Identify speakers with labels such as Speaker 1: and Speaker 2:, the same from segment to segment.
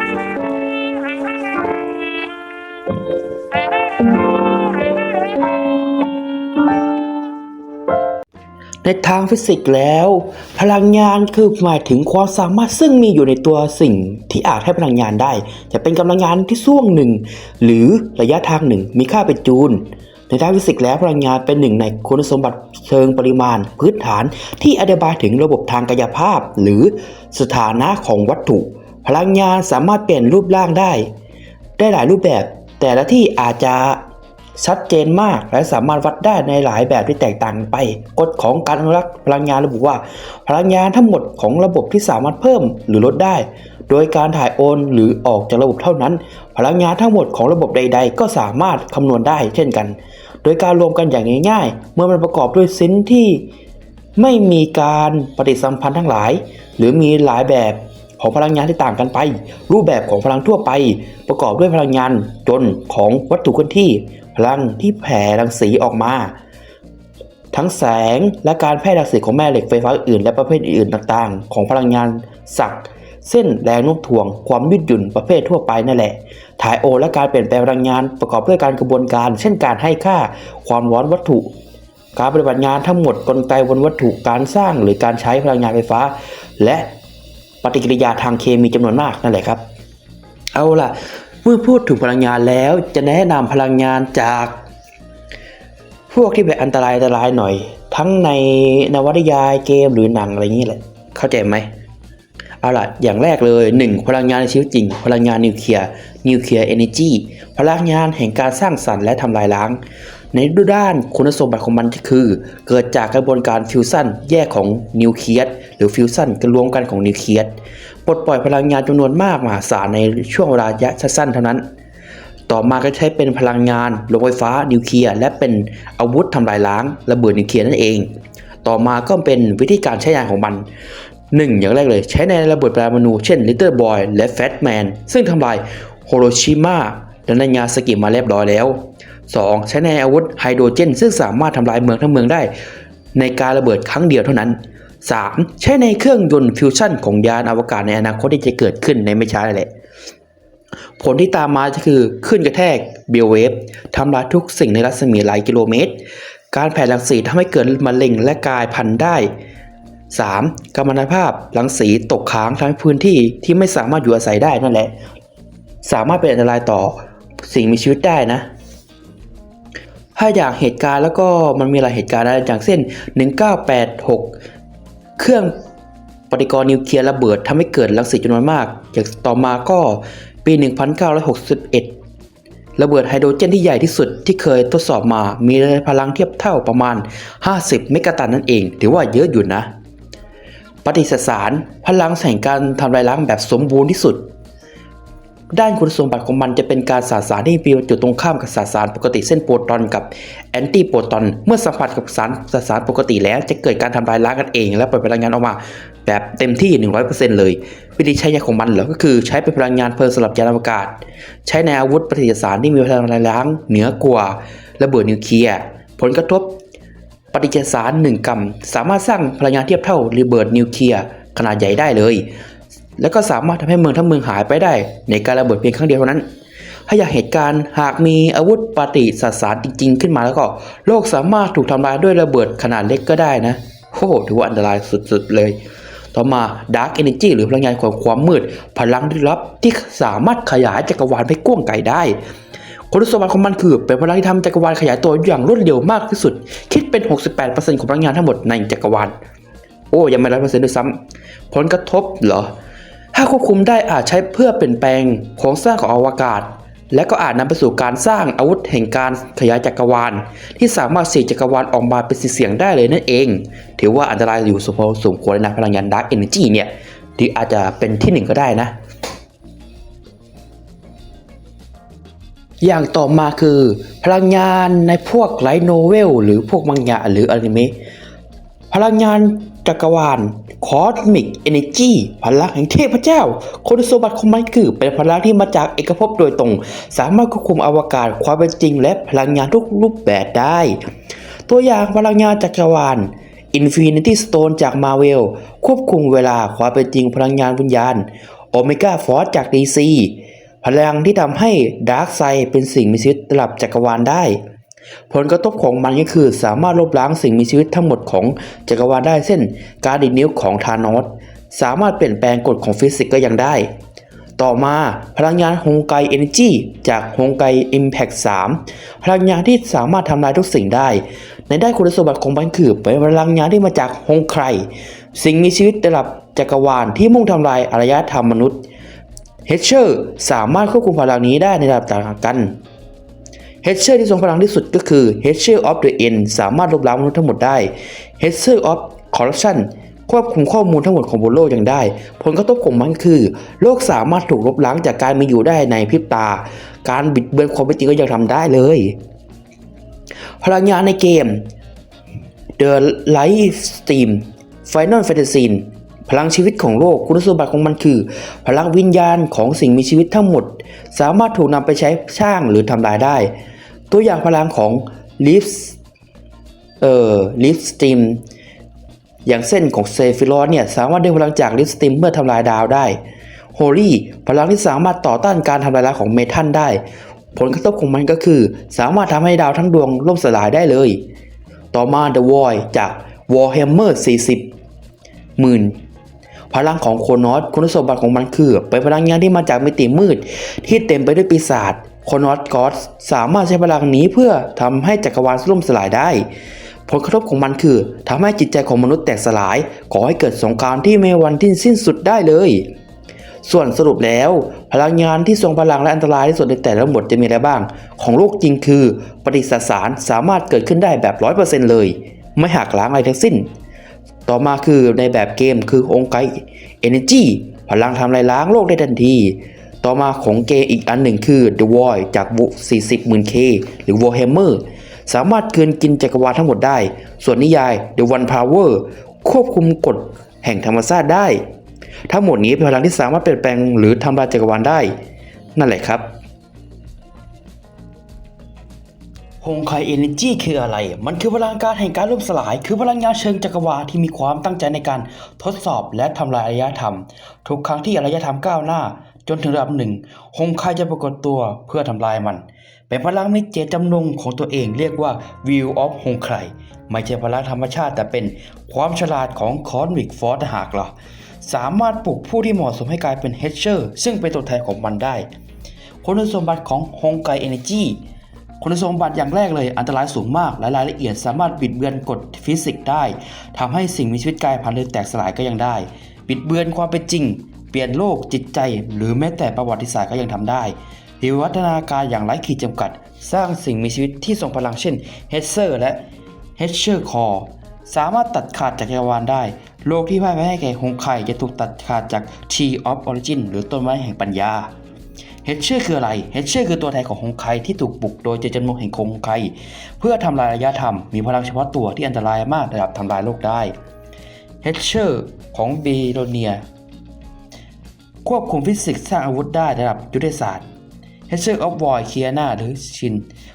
Speaker 1: ในทางฟิสิกส์แล้ว พลังงานคือหมายถึงความสามารถซึ่งมีอยู่ในตัวสิ่งที่อาจให้พลังงานได้ จะเป็นกำลังงานที่ส่วงหนึ่ง หรือระยะทางหนึ่ง มีค่าเป็นจูลในทางฟิสิกส์แล้วพลังงานเป็นหนึ่งในคุณสมบัติเชิงปริมาณ พื้นฐานที่อธิบายถึงระบบทางกายภาพ หรือสถานะของวัตถุ ลังงานสามารถเปลี่ยนรูปร่างได้ ได้หลายรูปแบบ แต่ละที่อาจจะชัดเจนมาก และสามารถวัดได้ในหลายแบบที่แตกต่างไป กฎของการอนุรักษ์พลังงานระบุว่า พลังงานทั้งหมดของระบบที่สามารถเพิ่มหรือลดได้ โดยการถ่ายโอนหรือออกจากระบบเท่านั้น พลังงานทั้งหมดของระบบใด ๆ ก็สามารถคำนวณได้ เช่นกัน โดยการรวมกันอย่างง่าย ๆ เมื่อมันประกอบด้วยซินที่ไม่มีการปฏิสัมพันธ์ทั้งหลาย หรือมีหลายแบบ ของพลังงานที่ต่างกันไป รูปแบบของพลังทั่วไป ประกอบด้วยพลังงานจนของวัตถุเคลื่อนที่ พลังที่แผ่รังสีออกมา ทั้งแสงและการแพร่รังสีของแม่เหล็กไฟฟ้าอื่นและประเภทอื่นต่างๆ ของพลังงานสักเส้นแรงโน้มถ่วงความยืดหยุ่นประเภททั่วไปนั่นแหละ ถ่ายโอนและการเปลี่ยนแปลงพลังงานประกอบด้วยการกระบวนการ เช่นการให้ค่าความร้อนวัตถุ การปฏิบัติงานทั้งหมดกลไกบนวัตถุการสร้างหรือการใช้พลังงานไฟฟ้า และ ปฏิกิริยาทางเคมีจำนวนมากนั่นแหละครับ เอาล่ะ เมื่อพูดถึงพลังงานแล้วจะแนะนำพลังงานจาก พวกที่เป็นอันตรายอันตรายหน่อย ทั้งในนวนิยายเกมหรือหนังอะไรอย่างนี้แหละ เข้าใจไหมเอาล่ะ อย่างแรกเลย 1. พลังงานในชีวิตจริง พลังงานนิวเคลียร์นิวเคลียร์เอเนจีพลังงานแห่งการสร้างสรรค์และทำลายล้าง ในด้านคุณสมบัติของมันคือ เกิดจากกระบวนการฟิวชันแยกของนิวเคลียสหรือฟิวชันกันรวมกันของนิวเคลียสปลดปล่อยพลังงานจำนวนมากมหาศาลในช่วงเวลาระยะสั้นเท่านั้น ต่อมาก็ใช้เป็นพลังงานโรงไฟฟ้านิวเคลียร์และเป็นอาวุธทำลายล้างระเบิดนิวเคลียร์นั่นเอง ต่อมาก็เป็นวิธีการใช้งานของมัน 1. อย่างแรกเลยใช้ในระเบิดปรมาณูเช่น Little Boy และ Fat Man ซึ่งทำลายโฮโรชิมาและนางาซากิมาเรียบร้อยแล้ว 2. ใช้ในอาวุธไฮโดรเจน ซึ่งสามารถทำลายเมืองทั้งเมืองได้ ในการระเบิดครั้งเดียวเท่านั้น 3. ใช้ในเครื่องยนต์ฟิวชั่นของยานอวกาศในอนาคตที่จะเกิดขึ้นในไม่ช้าเลยแหละ ผลที่ตามมาก็คือขึ้นกระแทกเบลเวฟทำลายทุกสิ่งในรัศมีหลายกิโลเมตร การแผ่รังสีทำให้เกิดมะเร็งและกลายพันธุ์ได้ 3. กัมมันตภาพรังสีตกค้างทั้งพื้นที่ที่ไม่สามารถอยู่อาศัยได้นั่นแหละ สามารถเป็นอันตรายต่อสิ่งมีชีวิตได้นะ ถ้าอย่างเหตุการณ์แล้วก็มันมีหลายเหตุการณ์นะอย่างเช่น 1986 เครื่องปฏิกรณ์นิวเคลียร์ระเบิดทำให้เกิดรังสีจำนวนมากอย่างต่อมาก็ปี 1961 ระเบิดไฮโดรเจนที่ใหญ่ที่สุดที่เคยทดสอบมา มีพลังเทียบเท่าประมาณ 50 เมกะตันนั่นเอง ถือว่าเยอะอยู่นะ ปฏิสสารพลังแห่งการทำลายล้างแบบสมบูรณ์ที่สุด ด้านคุณสมบัติของมันจะเป็นการสสารที่มีจุดตรงข้ามกับสสารปกติเส้นโปรตอนกับแอนตี้โปรตอน เมื่อสัมผัสกับสารสสารปกติแล้วจะเกิดการทำลายล้างกันเอง และปล่อยพลังงานออกมา แบบเต็มที่ 100%เลย วิธีใช้ยาของมันเหรอก็คือใช้เป็นพลังงานเพลิงสำหรับยานอวกาศ ใช้ในอาวุธปฏิสารที่มีพลังทำลายล้าง เหนือกว่าระเบิดนิวเคลียร์ผลกระทบปฏิจจสารหนึ่งกรัมสามารถสร้างพลังงานเทียบเท่าระเบิดนิวเคลียร์ขนาดใหญ่ได้เลย แล้วก็สามารถทำให้เมืองทั้งเมืองหายไปได้ ในการระเบิดเพียงครั้งเดียวเท่านั้น ถ้าอยากเหตุการณ์หากมีอาวุธปฏิสสารจริง ๆ ขึ้นมาแล้วก็ โลกสามารถถูกทำลายด้วยระเบิดขนาดเล็กก็ได้นะโอ้โหถือว่าอันตรายสุดๆเลย ต่อมา Dark Energy หรือพลังงานของความมืด พลังลึกลับที่สามารถขยายจักรวาลไปกว้างไกลได้คุณสมบัติของมันคือเป็นพลังที่ทำจักรวาลขยายตัวอย่างรวดเร็วมากที่สุด คิดเป็น 68%ของพลังงานทั้งหมดในจักรวาล โอ้ ยังไม่ร้อยเปอร์เซ็นต์ด้วยซ้ำผลกระทบเหรอ ถ้าควบคุมได้อาจใช้เพื่อเปลี่ยนแปลงโครงสร้างของอวกาศ และก็อาจนำไปสู่การสร้างอาวุธแห่งการขยายจักรวาล ที่สามารถเสกจักรวาลออกมาเป็นเสียงได้เลยนั่นเอง ถือว่าอันตรายอยู่สมพอสมควรเลยนะพลังงานดาร์กเอเนจีเนี่ยที่อาจจะเป็นที่หนึ่งก็ได้นะ อย่างต่อมาคือ พลังงานในพวกไลโนเวล หรือพวกมังงะหรืออนิเมะพลังงานจักรวาล คอสมิกเอเนจีพลังแห่งเทพเจ้าคุณสมบัติของมันคือ เป็นพลังที่มาจากเอกภพโดยตรง สามารถควบคุมอวกาศความเป็นจริง และพลังงานทุกรูปแบบได้ ตัวอย่างพลังงานจักรวาล Infinity Stone จาก Marvel ควบคุมเวลาความเป็นจริงพลังงานวิญญาณโอเมก้าฟอร์จาก DC พลังที่ทำให้ดาร์กไซเป็นสิ่งมีชีวิตระดับจักรวาลได้ ผลกระทบของมันก็คือสามารถลบล้างสิ่งมีชีวิตทั้งหมดของจักรวาลได้เช่นการดิดนิ้วของธานอสสามารถเปลี่ยนแปลงกฎของฟิสิกส์ก็ยังได้ ต่อมาพลังงานฮงไกเอเนจีจากฮงไก Impact 3 พลังงานที่สามารถทำลายทุกสิ่งได้ ในด้านคุณสมบัติของมันคือเป็นพลังงานที่มาจากฮงไคสิ่งมีชีวิตระดับจักรวาลที่มุ่งทำลายอารยธรรมมนุษย์เฮเชอร์สามารถควบคุมพลังนี้ได้ในระดับต่างกัน เฮเชอร์ที่ทรงพลังที่สุดก็คือ h e d g e r of the End สามารถลบล้างมนุษย์ทั้งหมดได้ h e d g e r of Corruption ควบคุมข้อมูลทั้งหมดของบนโลกยังได้ ผลกระทบของมันคือ โลกสามารถถูกลบล้างจากการมีอยู่ได้ในพริบตา การบิดเบือนความเป็นจริงก็ยังทำได้เลย พลังงานในเกม The Light Steam Final Fantasy พลังชีวิตของโลกคุณสมบัติของมันคือ พลังวิญญาณของสิ่งมีชีวิตทั้งหมด สามารถถูกนำไปใช้สร้างหรือทำลายได้ ตัวอย่างพลังของ Leaf เอ่อ Leaf Stream อย่างเส้นของเซฟิรอสเนี่ยสามารถได้พลังจากลิฟสติมเมื่อทำลายดาวได้โฮลี่พลังที่สามารถต่อต้านการทำลายล้างของเมทัลได้ ผลกระทบของมันก็คือ สามารถทำให้ดาวทั้งดวงล่มสลายได้เลย ต่อมา The Void จาก Warhammer 40หมื่น พลังของโคนอสคุณสมบัติของมันคือ เป็นพลังงานที่มาจากมิติมืด ที่เต็มไปด้วยปีศาจโคนอสกอสสามารถใช้พลังนี้เพื่อทำให้จักรวาลล่มสลายได้ ผลกระทบของมันคือทำให้จิตใจของมนุษย์แตกสลายก่อให้เกิดสงครามที่ไม่วันที่สิ้นสุดได้เลย ส่วนสรุปแล้ว พลังงานที่ทรงพลังและอันตรายที่สุดในแต่ละบทจะมีอะไรบ้าง ของโลกจริงคือ ปฏิสสารสามารถเกิดขึ้นได้แบบ 100%เลย ไม่หักล้างอะไรทั้งสิ้น ต่อมาคือในแบบเกมคือองค์ไก Energy พลังทำลายล้างโลกได้ทันที ต่อมาของเกมอีกอันหนึ่งคือ The Void จาก 40 0 0 0 K หรือ Warhammer สามารถเกินกินจักรวาลทั้งหมดได้ ส่วนนิยาย The One Power ควบคุมกฎแห่งธรรมชาติได้ ทั้งหมดนี้เป็นพลังที่สามารถเปลี่ยนแปลงหรือทำลายจักรวาลได้ นั่นแหละครับ ฮงไคเอเนจีคืออะไร มันคือพลังการแห่งการล่มสลาย คือพลังงานเชิงจักรวาลที่มีความตั้งใจในการทดสอบและทำลายอารยธรรม ทุกครั้งที่อารยธรรมก้าวหน้า จนถึงระดับหนึ่งฮงไคจะปรากฏตัวเพื่อทำลายมัน เป็นพลังในเจตจำนงของตัวเองเรียกว่า View of ฮงไคไม่ใช่พลังธรรมชาติแต่เป็นความฉลาดของคอนวิกฟอร์หากล่ะสามารถปลุกผู้ที่เหมาะสมให้กลายเป็นเฮเชอร์ซึ่งเป็นตัวแทนของมันได้คุณสมบัติของฮงไกเอเนจี คุณสมบัติอย่างแรกเลยอันตรายสูงมากและรายละเอียดสามารถบิดเบือนกฎฟิสิกส์ได้ทำให้สิ่งมีชีวิตกลายพันธุ์หรือแตกสลายก็ยังได้ บิดเบือนความเป็นจริง เปลี่ยนโลกจิตใจ หรือแม้แต่ประวัติศาสตร์ก็ยังทำได้วิวัฒนาการอย่างไร้ขีดจำกัด สร้างสิ่งมีชีวิตที่ทรงพลังเช่นเฮดเซอร์และเฮดเชอร์คอร์สามารถตัดขาดจากจักรวาลได้ โลกที่พ่ายแพ้ให้แก่ฮงไคจะถูกตัดขาดจาก Tree of Origin หรือต้นไม้แห่งปัญญา เฮดเชอร์คืออะไรเฮดเชอร์คือตัวแทนของฮงไคที่ถูกปลุกโดยเจตจำนงแห่งฮงไคเพื่อทำลายอารยธรรมมีพลังเฉพาะตัวที่อันตรายมากระดับทำลายโลกได้เฮดเชอร์ของเบโรเนีย ควบคุมฟิสิกส์สร้างอาวุธได้ระดับยุทธศาสตร์เฮดเชอร์ออฟวอยเคียนาหรือชิน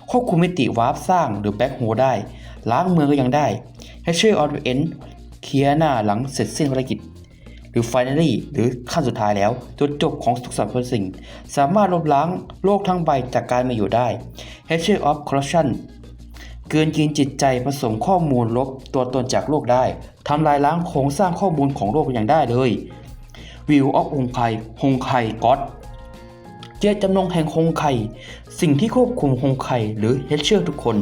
Speaker 1: ควบคุมมิติวาร์ปสร้างหรือแบ็คโฮได้ ล้างเมืองก็ยังได้เฮดเชอร์ออฟเอนเคียนาหลังเสร็จสิ้นภารกิจ รือ finally หรือขั้นสุดท้ายแล้ว จุดจบของทุกสรรพสิ่ง สามารถลบล้างโลกทั้งใบจากการมาอยู่ได้ h e d g e of Corruption เกินกินจิตใจผสมข้อมูลลบตัวตนจากโลกได้ทำลายล้างโครงสร้างข้อมูลของโลกอย่างได้เลย View of ฮงไคฮงไคก็อดเจตจำนงแห่งฮงไคสิ่งที่ควบคุมฮงไคหรือเฮเชอร์ทุกคน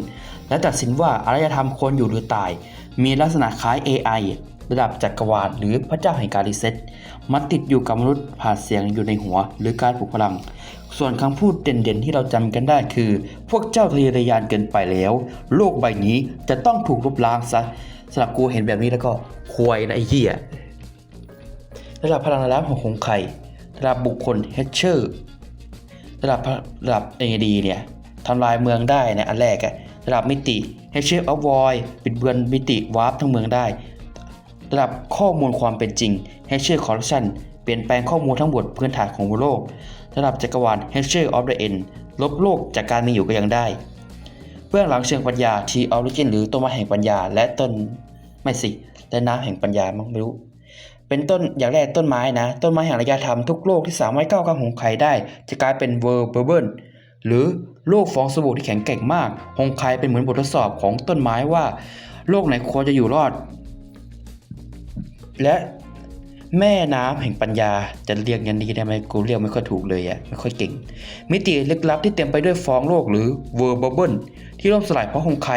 Speaker 1: และตัดสินว่าอารยธรรมควรอยู่หรือตาย มีลักษณะคล้าย AI ระดับจักรวาลหรือพระเจ้าแห่งการรีเซ็ตมันติดอยู่กับมนุษย์ผ่านเสียงอยู่ในหัว หรือการปลุกพลัง ส่วนคำพูดเด่นๆที่เราจำกันได้คือ พวกเจ้าทะเยอทะยานเกินไปแล้ว โลกใบนี้จะต้องถูกลบล้างซะสำหรับกูเห็นแบบนี้แล้วก็ควยนะไอ้เหี้ยระดับพลังน้ำของคงไข่ระดับบุคคลเฮเชอร์ระดับระดับ AD เนี่ยทำลายเมืองได้เนอันแรกอะระดับมิติ h a of Void ปิดเบือนมิติวาร์ปทั้งเมืองได้ ระดับข้อมูลความเป็นจริง h a Corruption เปลี่ยนแปลงข้อมูลทั้งหมดพื้นฐานของโลก ระดับจักรวาล h a of the End ลบโลกจากการมีอยู่ก็ยังได้ เบื้องหลังเชิงปัญญา T Origin หรือต้นไม้แห่งปัญญา และต้นไม่สิและน้ำแห่งปัญญามั้งไม่รู้ เป็นต้นอย่างแรกต้นไม้นะ ต้นไม้แห่งอารยธรรมทุกโลกที่สามารถก้าวข้ามหงส์ไคได้ จะกลายเป็นเวอร์เบเบิลหรือโลกฟองสบู่ที่แข็งแกร่งมากหงส์ไคเป็นเหมือนบททดสอบของต้นไม้ว่า โลกไหนควรจะอยู่รอด และแม่น้ำแห่งปัญญาจะเรียกยันนี้ได้ไหมกูเรียกไม่ค่อยถูกเลยอะไม่ค่อยเก่ง มิติลึกลับที่เต็มไปด้วยฟองโลกหรือเวอร์บเบิลที่ล่มสลายเพราะหงส์ไค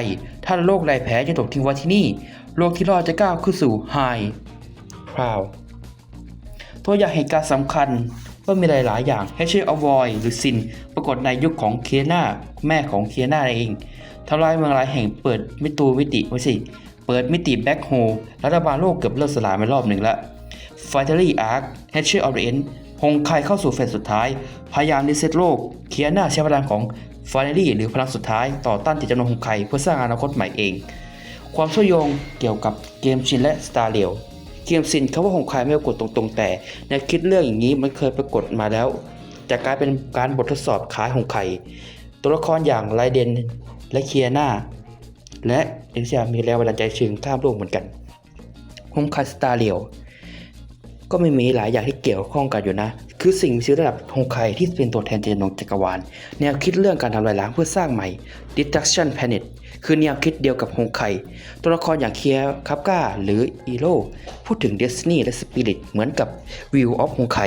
Speaker 1: ถ้าโลกใดแพ้จะถูกทิ้งไว้ที่นี่ โลกที่รอดจะก้าวขึ้นสู่ไฮพราวตัวอย่างเหตุการณ์สำคัญก็มีหลาย ๆ อย่างให้ช่วยอวอยหรือซิน ปรากฏในยุคของเคียนาแม่ของเคียนาเองทำลายเมืองหลายแห่งเปิดมิตูมิติไม่สิ เปิดมิติแบ็คโฮรัฐบาลโลกเกือบเลิกสลายมารอบหนึ่งล้วฟ i เ a อรี่อาร์คแฮชเชอร์ออริเอนฮงไคเข้าสู่เฟสสุดท้าย พยายามรีเซ็ตโลก เคียนาใช้พลังของฟ i เ a อรี่หรือพลังสุดท้ายต่อต้านจิตจำนงฮงไคเพื่อสร้างอนาคตใหม่เอง ความเชื่อโยงเกี่ยวกับเกมชินและสตาร์เลียวเกมซินเขาว่าฮงไคไม่ปรากฏตรงๆ แต่แนวคิดเรื่องอย่างนี้มันเคยปรากฏมาแล้ว จะกลายเป็นการบททดสอบคล้ายฮงไคตัวละครอย่างไรเดนและเคียนา และเอ็กซ์มีแรงบันดาลใจเชิงข้ามโลกเหมือนกันฮงไคสตาร์เลียวก็ไม่มีหลายอย่างที่เกี่ยวข้องกันอยู่นะ คือสิ่งมีชีวิตระดับฮงไคที่เป็นตัวแทนเจนงจักรวาล แนวคิดเรื่องการทำลายล้างเพื่อสร้างใหม่ Destruction Planet คือแนวคิดเดียวกับฮงไค ตัวละครอย่างเคียคับก้า หรืออีโร่พูดถึง Destiny และ Spirit เหมือนกับ View of ฮงไค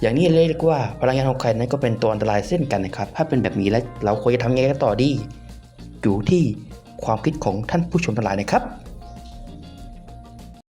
Speaker 1: อย่างนี้เรียกว่าพลังงานฮงไคนั้นก็เป็นตัวอันตรายเส้นกันนะครับ ถ้าเป็นแบบนี้แล้วเราควรจะทำยังไงกันต่อดี อยู่ที่ความคิดของท่านผู้ชมทั้งหลายนะครับ